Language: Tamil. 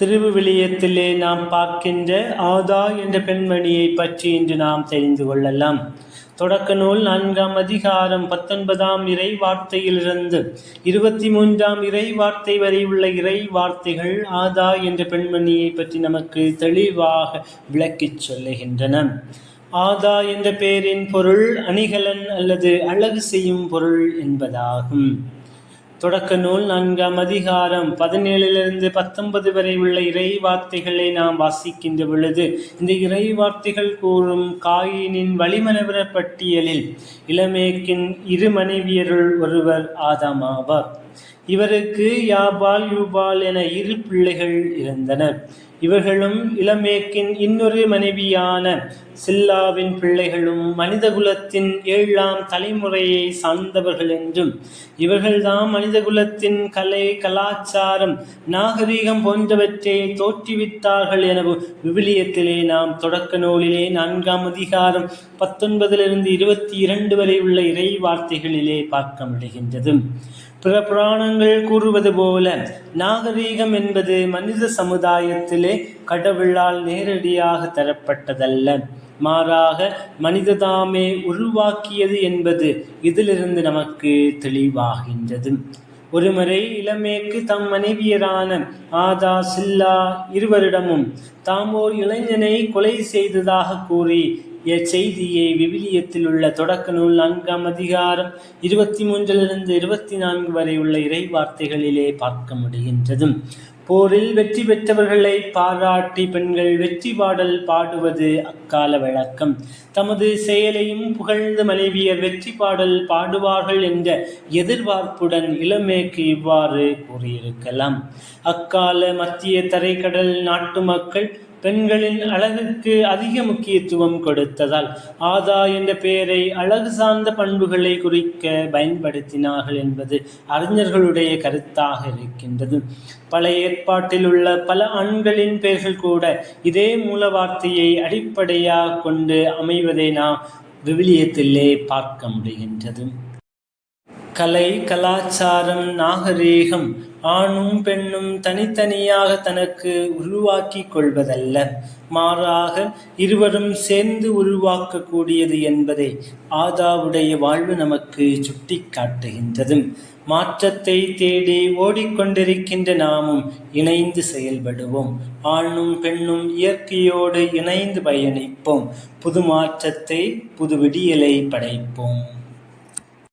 திருவிவிலியத்திலே நாம் பார்க்கின்ற ஆதா என்ற பெண்மணியை பற்றி இன்று நாம் தெரிந்து கொள்ளலாம். தொடக்க நூல் நான்காம் அதிகாரம் பத்தொன்பதாம் இறை வார்த்தையிலிருந்து இருபத்தி மூன்றாம் இறை வார்த்தை வரை உள்ள இறை வார்த்தைகள் ஆதா என்ற பெண்மணியை பற்றி நமக்கு தெளிவாக விளக்கிச் சொல்லுகின்றன. ஆதா என்ற பெயரின் பொருள் அணிகலன் அல்லது அழகு செய்யும் பொருள் என்பதாகும். தொடக்க நூல் நான்காம் அதிகாரம் பதினேழிலிருந்து பத்தொன்பது வரை உள்ள இறை வார்த்தைகளை நாம் வாசிக்கின்ற பொழுது இந்த இறை வார்த்தைகள் கூறும் காயினின் வழிமனவர பட்டியலில் இளமேக்கின் இரு மனைவியருள் ஒருவர் ஆதாமாவார் இவருக்கு யாபால் யூபால் என இரு பிள்ளைகள் இருந்தனர் இவர்களும் இளமேக்கின் இன்னொரு மனைவியான சில்லாவின் பிள்ளைகளும் மனிதகுலத்தின் ஏழாம் தலைமுறையை சார்ந்தவர்கள் என்றும் இவர்கள்தான் மனிதகுலத்தின் கலை கலாச்சாரம் நாகரீகம் போன்றவற்றை தோற்றுவித்தார்கள் எனவும் விவிலியத்திலே நாம் தொடக்க நூலிலே நான்காம் அதிகாரம் பத்தொன்பதிலிருந்து இருபத்தி இரண்டு வரை உள்ள இறை வார்த்தைகளிலே பார்க்க முடிகின்றது. பிற புராணங்கள் கூறுவது போல நாகரீகம் என்பது மனித சமுதாயத்திலே கடவுளால் நேரடியாக தரப்பட்டதல்ல. மாறாக மனிததாமே உருவாக்கியது என்பது இதிலிருந்து நமக்கு தெளிவாகின்றது. ஒருமுறை இளமேக்கு தம் மனைவியரான ஆதா சில்லா இருவரிடமும் தாம் ஓர் இளைஞனை கொலை செய்ததாக கூறி செய்தியை விவிலியத்தில் உள்ள தொடக்க நூல் நான்காம் அதிகாரம் இருபத்தி மூன்றிலிருந்து இருபத்தி நான்கு வரை உள்ள இறை வார்த்தைகளிலே பார்க்க முடிகின்றது போரில் வெற்றி பெற்றவர்களை பாராட்டி பெண்கள் வெற்றி பாடல் பாடுவது அக்கால வழக்கம். தமது செயலையும் புகழ்ந்து மனைவியர் வெற்றி பாடல் பாடுவார்கள் என்ற எதிர்பார்ப்புடன் இளமேக்கு இவ்வாறு கூறியிருக்கலாம். அக்கால மத்திய தரைக்கடல் நாட்டு மக்கள் பெண்களின் அழகுக்கு அதிக முக்கியத்துவம் கொடுத்ததால் ஆதா என்ற பெயரை அழகு சார்ந்த பண்புகளை குறிக்க பயன்படுத்தினார்கள் என்பது அறிஞர்களுடைய கருத்தாக இருக்கின்றது. பல ஏற்பாட்டில் உள்ள பல ஆண்களின் பெயர்கள் கூட இதே மூல வார்த்தையை அடிப்படையாக கொண்டு அமைவதை நாம் விவிலியத்திலே பார்க்க முடிகின்றது. கலை கலாச்சாரம் நாகரீகம் ஆணும் பெண்ணும் தனித்தனியாக தனக்கு உருவாக்கி கொள்வதல்ல. மாறாக இருவரும் சேர்ந்து உருவாக்கக்கூடியது என்பதை ஆதாவுடைய வாழ்வு நமக்கு சுட்டி காட்டுகின்றது மாற்றத்தை தேடி ஓடிக்கொண்டிருக்கின்ற நாமும் இணைந்து செயல்படுவோம். ஆணும் பெண்ணும் இயற்கையோடு இணைந்து பயணிப்போம். புது மாற்றத்தை புது விடியலை படைப்போம்.